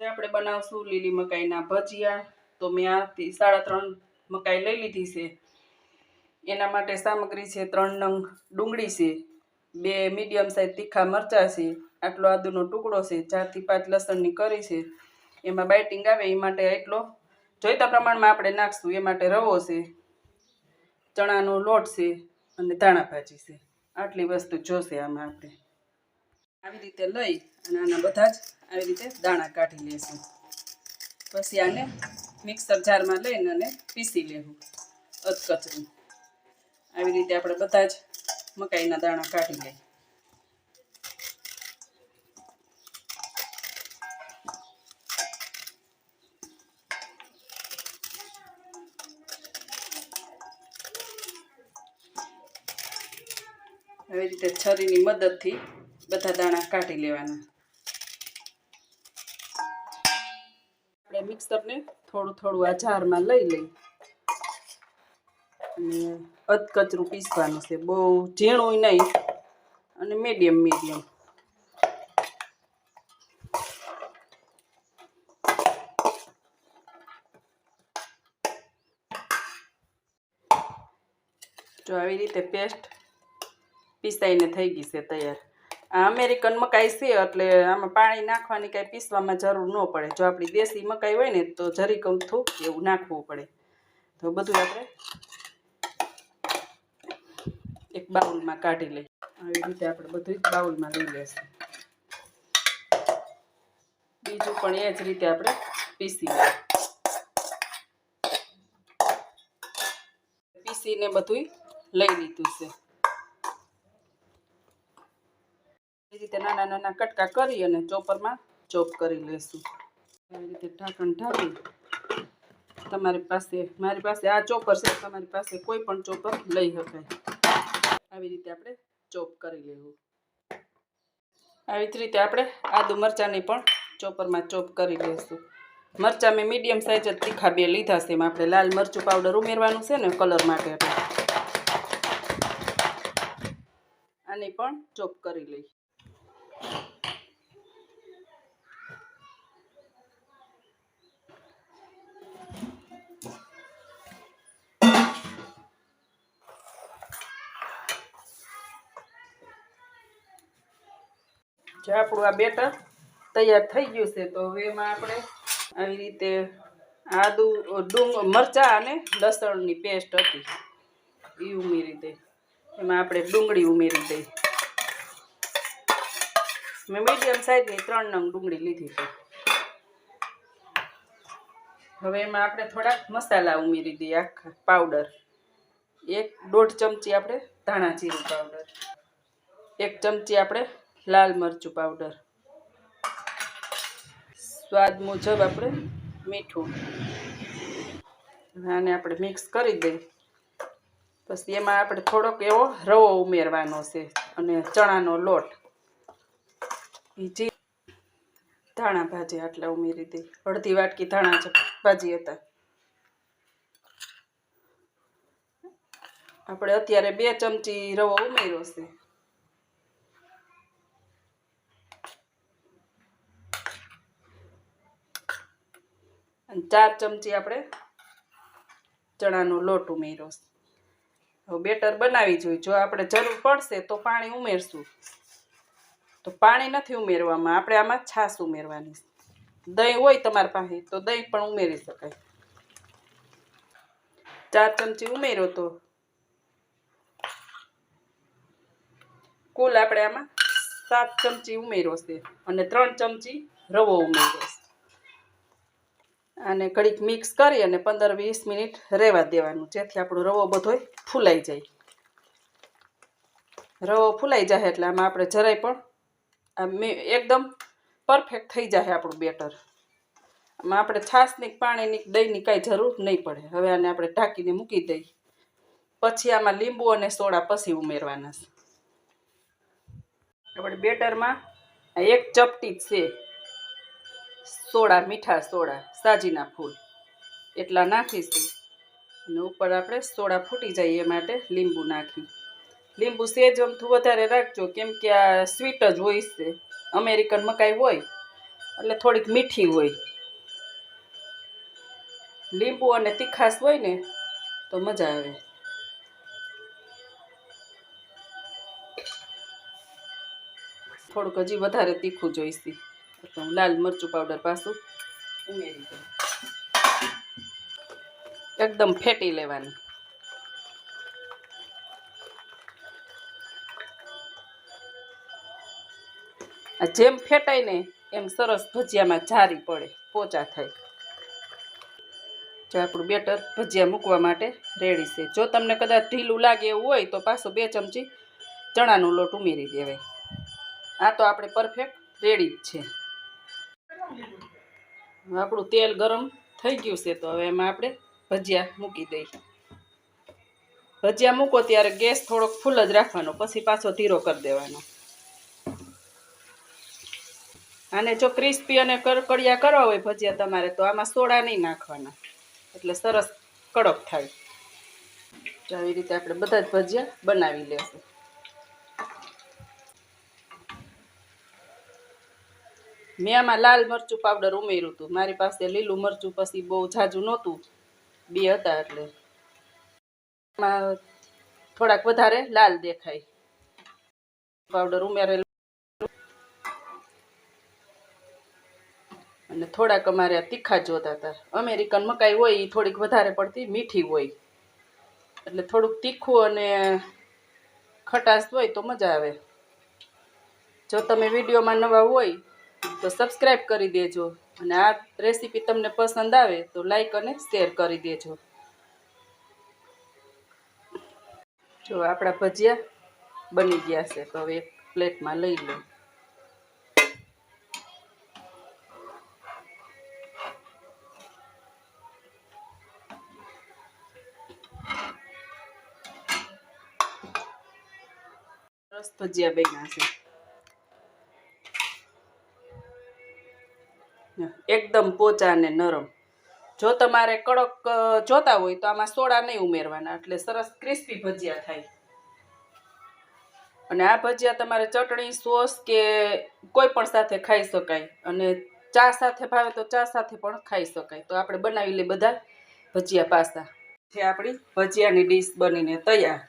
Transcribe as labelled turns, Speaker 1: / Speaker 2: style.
Speaker 1: આપણે બનાવશું લીલી મકાઈના ભજીયા. તો મેં આથી સાડા ત્રણ મકાઈ લઈ લીધી છે. એના માટે સામગ્રી છે ત્રણ નંગ ડુંગળી છે, બે મીડિયમ સાઇઝ તીખા મરચાં છે, આટલો આદુનો ટુકડો છે, ચારથી પાંચ લસણની કરી છે. એમાં બાઇટિંગ આવે એ માટે એટલો જોઈતા પ્રમાણમાં આપણે નાખશું, એ માટે રવો છે, ચણાનો લોટ છે અને ધાણા ભાજી છે. આટલી વસ્તુ જોશે આમાં આપણે. આવી રીતે લઈ અને આના બધા જ આવી રીતે દાણા કાઢી લેશું. પછી આને મિક્સર જારમાં લઈને અને પીસી લેવું અધકચરું. આવી રીતે આપણે બધા જ મકાઈના દાણા કાઢી લઈએ. આવી રીતે છરીની મદદથી બધા દાણા કાઢી લેવાના. આપણે મિક્સરને થોડું થોડું આ જારમાં લઈ લઈ અને અધકચરું પીસવાનું છે. બહુ ઝીણું નહીં અને મીડિયમ મીડિયમ જો આવી રીતે પેસ્ટ પીસાઈને થઈ ગઈ છે તૈયાર. અમેરિકન મકાઈ છે, એટલે આમાં પાણી નાખવાની કાંઈ પીસવામાં જરૂર ન પડે. જો આપણી દેશી મકાઈ હોય ને, તો જરી કમથું એવું નાખવું પડે. તો બધું આપણે એક બાઉલમાં કાઢી લઈએ. આવી રીતે આપણે બધું જ બાઉલમાં લઈ લેશું. બીજું પણ એ જ રીતે આપણે પીસી લઈએ. પીસીને બધું લઈ લીધું છે. એ રીતે નાના નાના કટકા કરી અને ચોપરમાં ચોપ કરી લઈશું આવી રીતે ઢાંકણ ઢાંકી તમારી પાસે, મારી પાસે આ ચોપર છે, તમારી પાસે કોઈ પણ ચોપર લઈ શકાય. આવી રીતે આપણે ચોપ કરી લેવું. આવી જ રીતે આપણે આદુ મરચાંની પણ ચોપરમાં ચોપ કરી લઈશું મરચાં મેં મીડિયમ સાઇઝ જ તીખા બે લીધા છે, એમાં આપણે લાલ મરચું પાવડર ઉમેરવાનું છે ને કલર માટે. આપણે આની પણ ચોપ કરી લઈ જો આપણું આ બેટર તૈયાર થઈ ગયું છે, તો હવે એમાં આપણે આવી રીતે આદુ, ડુંગ, મરચાં અને લસણની પેસ્ટ હતી. એ ઉમેરી દઈ એમાં આપણે ડુંગળી ઉમેરી દઈ મેં મીડિયમ સાઇઝની ત્રણ નંગ ડુંગળી લીધી છે. હવે એમાં આપણે થોડાક મસાલા ઉમેરી દઈએ આખા પાવડર એક દોઢ ચમચી આપણે ધાણા જીરું પાવડર એક ચમચી આપણે લાલ મરચું પાવડર સ્વાદ મુજબ આપણે મીઠું. આને આપણે મિક્સ કરી દઈએ. પછી એમાં આપણે થોડોક એવો રવો ઉમેરવાનો છે અને ચણાનો લોટ. જી ધાણા ભાજી આટલા ઉમેરી દઈ અડધી વાટકી ધાણા ભાજી હતા. આપણે અત્યારે બે ચમચી રવો ઉમેર્યો છે. ચાર ચમચી આપણે ચણાનો લોટ ઉમેર્યો છે. બેટર બનાવી જોઈએ જો આપણે જરૂર પડશે તો પાણી ઉમેરશું. તો પાણી નથી ઉમેરવામાં, આપણે આમાં છાશ ઉમેરવાની. દહીં હોય તમારી પાસે, તો દહીં પણ ઉમેરી શકાય. ચાર ચમચી ઉમેરો તો. કુલ આપણે આમાં સાત ચમચી ઉમેર્યો છે અને ત્રણ ચમચી રવો ઉમેર્યો છે. આને ઘડીક મિક્સ કરી અને પંદર વીસ મિનિટ રહેવા દેવાનું, જેથી આપણો રવો બધો ફૂલાઈ જાય. રવો ફૂલાઈ જાય એટલે આમાં આપણે જરાય પણ એકદમ પરફેક્ટ થઈ જાય આપણું બેટર. આમાં આપણે છાશની પાણીની દહીંની કાંઈ જરૂર નહીં પડે. હવે આને આપણે ઢાંકીને મૂકી દઈ પછી આમાં લીંબુ અને સોડા પછી ઉમેરવાના છે. આપણે બેટરમાં એક ચપટી છે. સોડા, મીઠા સોડા, સાજીના ફૂલ. એટલા નાખીશું. અને ઉપર આપણે સોડા ફૂટી જાય એ માટે લીંબુ નાખી. લીંબુ સેજ અમથું વધારે રાખજો, કેમ કે આ સ્વીટ જ હોય છે. અમેરિકન મકાઈ હોય, એટલે થોડીક મીઠી હોય. લીંબુ અને તીખાશ હોય ને, તો મજા આવે. થોડુંક હજી વધારે તીખું જોઈશે. એટલે લાલ મરચું પાવડર પાછું ઉમેરી દઉં. એકદમ ફેટી લેવાની. જેમ ફેટાય ને એમ સરસ ભજીયામાં જારી પડે, પોચા થાય. જો આપણું બેટર ભજીયા મૂકવા માટે રેડી છે. જો તમને કદાચ ઢીલું લાગે એવું હોય તો પાછો બે ચમચી ચણાનો લોટ ઉમેરી દેવાય. આ તો આપણે પરફેક્ટ રેડી જ છે. આપણું તેલ ગરમ થઈ ગયું છે તો હવે એમાં આપણે ભજીયા મૂકી દઈ ભજીયા મૂકો ત્યારે ગેસ થોડોક ફૂલ જ રાખવાનો, પછી પાછો ધીરો કરી દેવાનો. અને જો ક્રિસ્પી અને કરકડિયા કરવા હોય ભજીયા તમારે, તો આમાં સોડા નહીં નાખવાના. એટલે સરસ કડક થાય. તો આવી રીતે આપણે બધા જ ભજીયા બનાવી લેશું. મેં આમાં લાલ મરચું પાવડર ઉમેર્યું હતું. મારી પાસે લીલું મરચું પછી બહુ ઝાઝું નહોતું. બે હતા એટલે. થોડાક વધારે લાલ દેખાય. પાવડર ઉમેરેલું અને થોડાક અમારે તીખા જોતા હતા. અમેરિકન મકાઈ હોય એ થોડીક વધારે પડતી મીઠી હોય. એટલે થોડુંક તીખું અને ખટાશ હોય તો મજા આવે. જો તમે વિડીયોમાં નવા હોય, તો સબસ્ક્રાઈબ કરી દેજો. અને આ રેસીપી તમને પસંદ આવે, તો લાઈક અને શેર કરી દેજો. જો આપણા ભજીયા બની ગયા છે, તો હવે એક પ્લેટમાં લઈ લો. સરસ ભજીયા બન્યા છે. એકદમ પોચા અને નરમ. જો તમારે કડક જોતા હોય તો આમાં સોડા નહીં ઉમેરવાના, એટલે સરસ ક્રિસ્પી ભજીયા થાય. અને આ ભજીયા તમારે ચટણી, સોસ કે કોઈ પણ સાથે ખાઈ શકાય. અને ચા સાથે ભાવે તો ચા સાથે પણ ખાઈ શકાય. તો આપણે બનાવી લઈએ બધા ભજીયા પાસા છે આપણી ભજીયાની ડીશ બનીને તૈયાર.